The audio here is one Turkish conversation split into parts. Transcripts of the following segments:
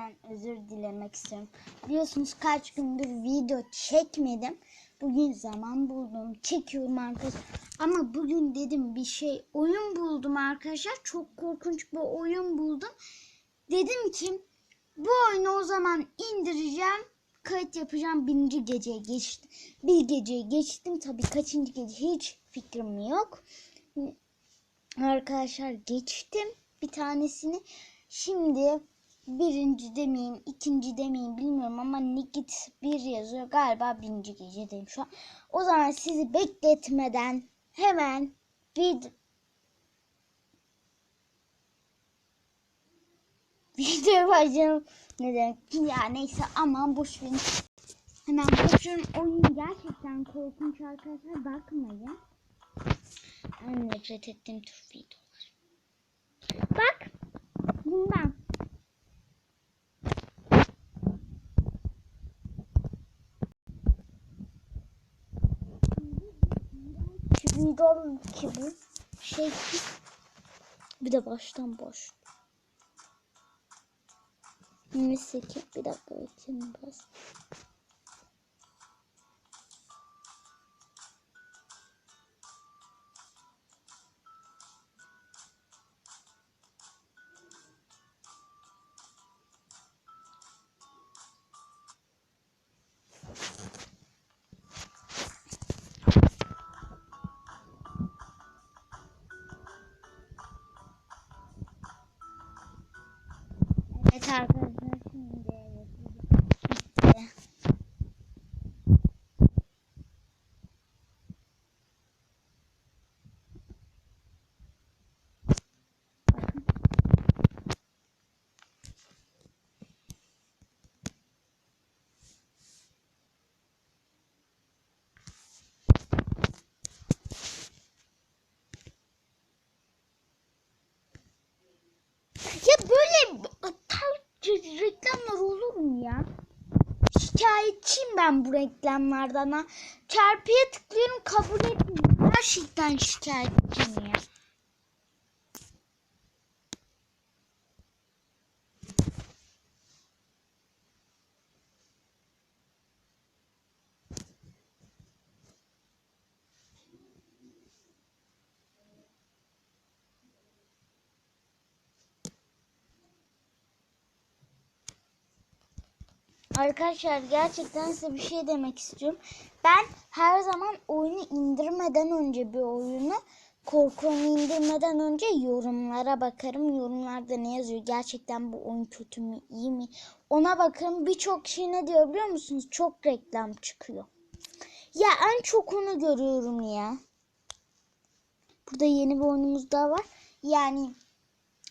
gerçekten özür dilemek istiyorum. Biliyorsunuz kaç gündür video çekmedim. Bugün zaman buldum. Çekiyorum arkadaşlar. Ama bugün dedim bir şey oyun buldum arkadaşlar. Çok korkunç bir oyun buldum. Dedim ki bu oyunu o zaman indireceğim. Kayıt yapacağım. Birinci geceye geçtim. Bir geceye geçtim. Tabii kaçıncı gece hiç fikrim yok. Arkadaşlar geçtim bir tanesini. Şimdi birinci demeyeyim, ikinci demeyeyim bilmiyorum ama Nikit bir yazıyor. Galiba birinci gecedeyim şu an. O zaman sizi bekletmeden hemen bir video başlayalım. Ne demek ya neyse aman boş verin. Hemen başlıyorum. Oyun gerçekten korkunç arkadaşlar bakmayın. En nefret ettiğim tür videolar. Bak bundan. Video ki bu şey ki bir de baştan boş. 28 bir dakika bekleyin biraz. Evet arkadaşlar ben bu reklamlardan. Çarpıya tıklıyorum kabul etmiyor. Gerçekten şikayetçiyim ya. Arkadaşlar gerçekten size bir şey demek istiyorum. Ben her zaman oyunu indirmeden önce bir oyunu korku oyunu indirmeden önce yorumlara bakarım. Yorumlarda ne yazıyor? Gerçekten bu oyun kötü mü, iyi mi? Ona bakarım. Birçok kişi ne diyor biliyor musunuz? Çok reklam çıkıyor. Ya en çok onu görüyorum ya. Burada yeni bir oyunumuz daha var. Yani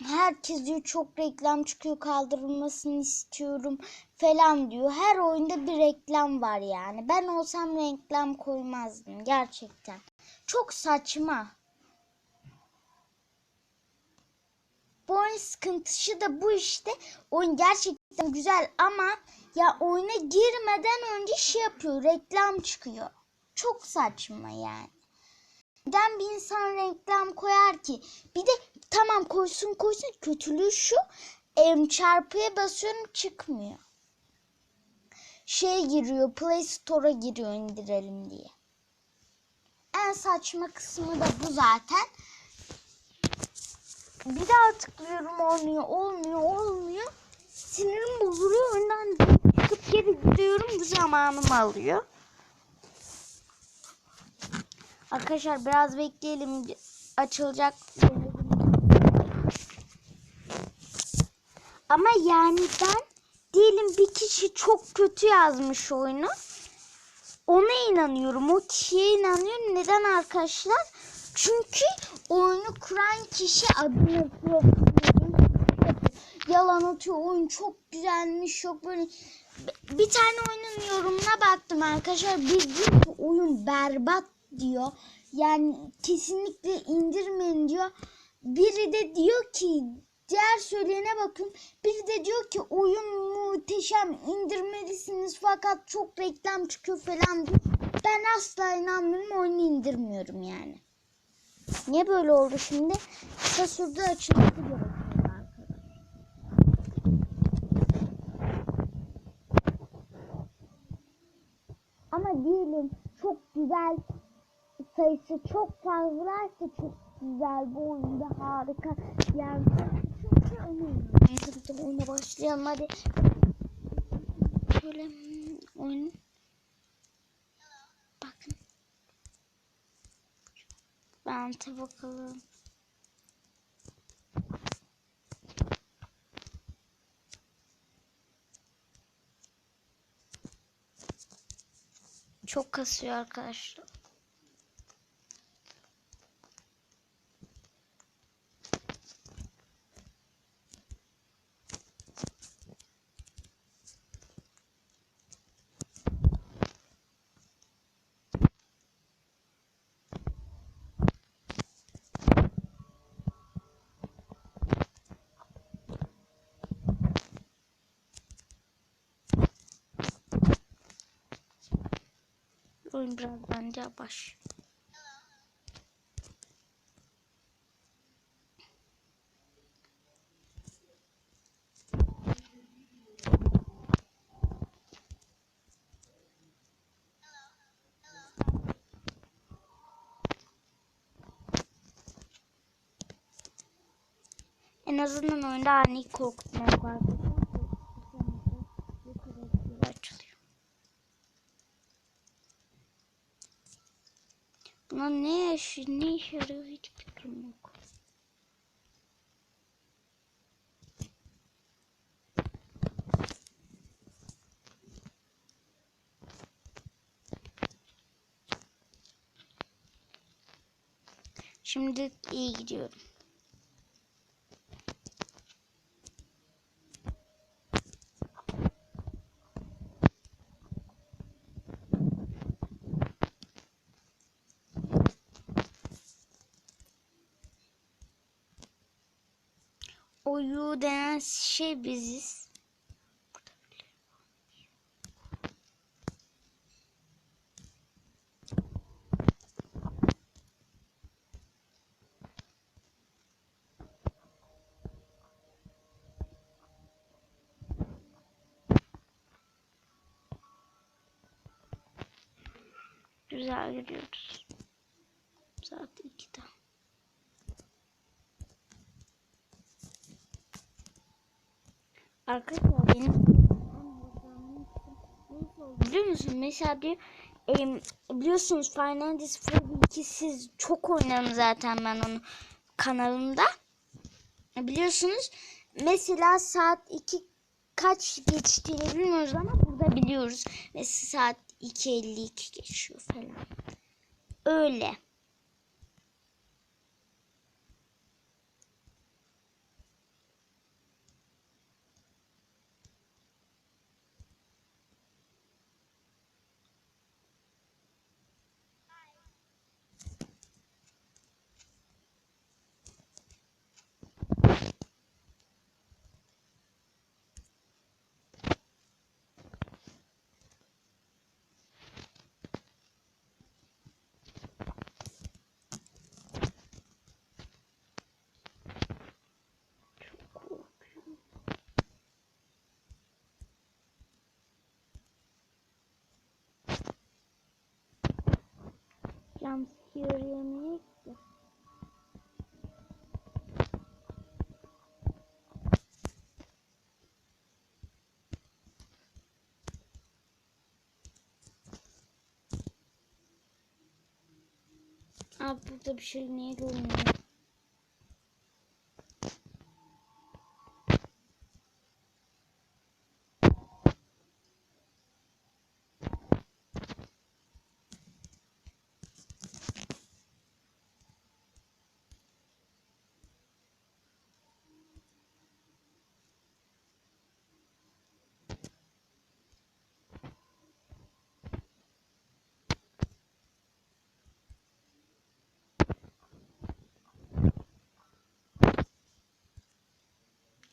herkes diyor çok reklam çıkıyor kaldırılmasını istiyorum falan diyor. Her oyunda bir reklam var yani. Ben olsam reklam koymazdım gerçekten. Çok saçma. Bu oyun sıkıntısı da bu işte. Oyun gerçekten güzel ama ya oyuna girmeden önce şey yapıyor. Reklam çıkıyor. Çok saçma yani. Neden bir insan reklam koyar ki? Bir de tamam koysun koysun kötülüğü şu. Em, çarpıya basıyorum çıkmıyor. Şey giriyor Play Store'a giriyor indirelim diye. En saçma kısmı da bu zaten. Bir daha tıklıyorum olmuyor olmuyor olmuyor. Sinirim bozuluyor. Önden çıkıp geri gidiyorum. Bu zamanımı alıyor. Arkadaşlar biraz bekleyelim. Açılacak. Ama yani ben diyelim bir kişi çok kötü yazmış oyunu. Ona inanıyorum. O kişiye inanıyorum. Neden arkadaşlar? Çünkü oyunu kuran kişi adını yalan atıyor. Oyun çok güzelmiş. Çok böyle bir tane oyunun yorumuna baktım arkadaşlar. Bir diyor ki oyun berbat diyor. Yani kesinlikle indirmeyin diyor. Biri de diyor ki Diğer söyleyene bakın. Bir de diyor ki oyun muhteşem indirmelisiniz fakat çok reklam çıkıyor falan diyor. Ben asla inanmıyorum oyunu indirmiyorum yani. Niye böyle oldu şimdi? Kısa sürdü açıldı gördüm. Ama diyelim çok güzel sayısı çok fazlaysa çok güzel bu oyunda harika yani bakalım oyuna başlayalım hadi. Şöyle hmm, oyun. Bakın. Bant'a bakalım. Çok kasıyor arkadaşlar. Oyun biraz bence baş. En azından oyunda ani korkutmak var. Buna ne ne işe yarıyor hiç fikrim. Şimdi iyi gidiyorum. Oyu denen şey biziz. Güzel gidiyoruz. Saat 2'de. Arkadaşlar benim biliyor musun? Mesela diyor em, biliyorsunuz Fantasy 2 siz çok oynarım zaten ben onu kanalımda. Biliyorsunuz mesela saat 2 kaç geçtiğini bilmiyoruz ama burada biliyoruz. Mesela saat 2.52 geçiyor falan. Öyle. Jumpscare yemeyiz de. Abi burada bir şey niye görünmüyor?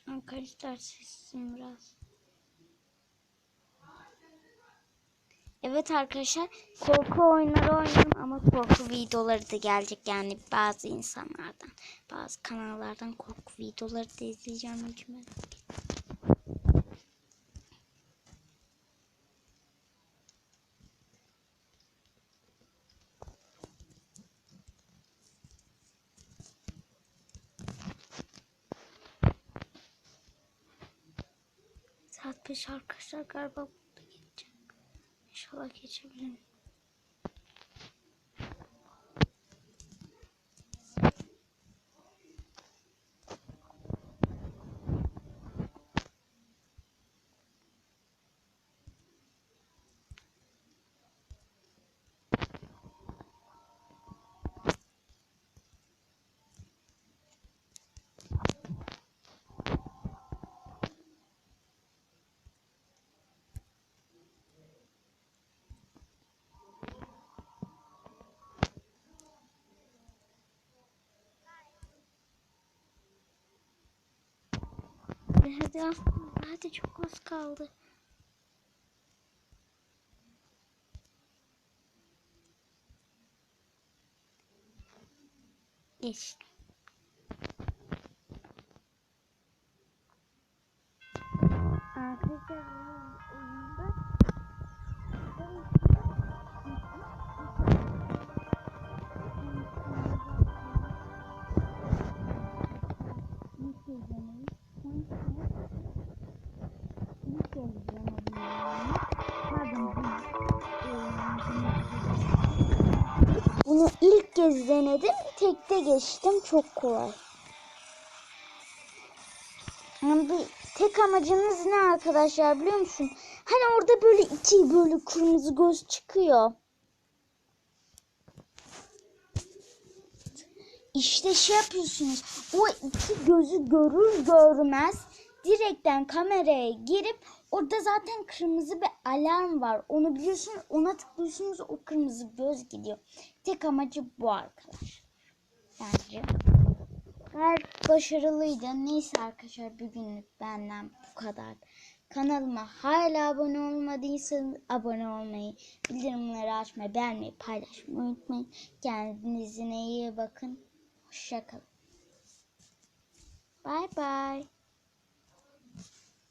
Arkadaşlar sesim biraz. Evet arkadaşlar korku oyunları oynuyorum ama korku videoları da gelecek yani bazı insanlardan bazı kanallardan korku videoları da izleyeceğim hiç Saat 5 arkadaşlar galiba burada geçecek. İnşallah geçebilirim. Hadi aslında hadi çok az kaldı. Geçtim. Arkadaşlar kez denedim. Tekte geçtim. Çok kolay. Yani tek amacınız ne arkadaşlar biliyor musun? Hani orada böyle iki böyle kırmızı göz çıkıyor. İşte şey yapıyorsunuz. O iki gözü görür görmez direkten kameraya girip orada zaten kırmızı bir alarm var. Onu biliyorsunuz. Ona tıklıyorsunuz o kırmızı göz gidiyor. Tek amacı bu arkadaşlar. Bence. Her başarılıydı. Neyse arkadaşlar bugünlük benden bu kadar. Kanalıma hala abone olmadıysanız abone olmayı, bildirimleri açmayı, beğenmeyi, paylaşmayı unutmayın. Kendinize iyi bakın. Hoşçakalın. Bye bye.